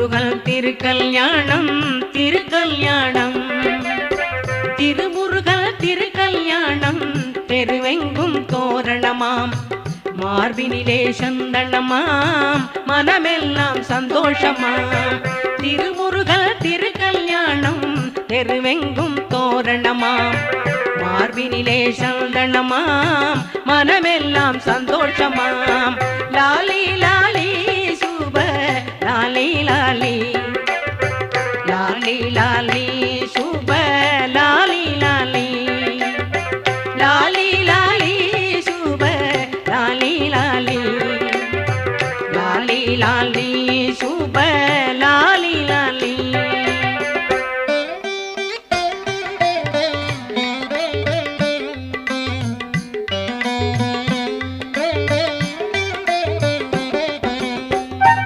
திருமுருகல் திருக்கல்யாணம் திருக்கல்யாணம். திருமுருகல் திருக்கல்யாணம் தெருவெங்கும் தோரணமாம். மார்பினிலே சந்தனமாம் மனமெல்லாம் சந்தோஷமாம். திருமுருகல் திருக்கல்யாணம் தெருவெங்கும் தோரணமாம். மார்பினிலே சந்தனமாம் மனமெல்லாம் சந்தோஷமாம். லாலி லாலி லாலி லாலி சுப லாலி லாலி லாலி லாலி சுப லாலி லாலி லாலி லாலி சு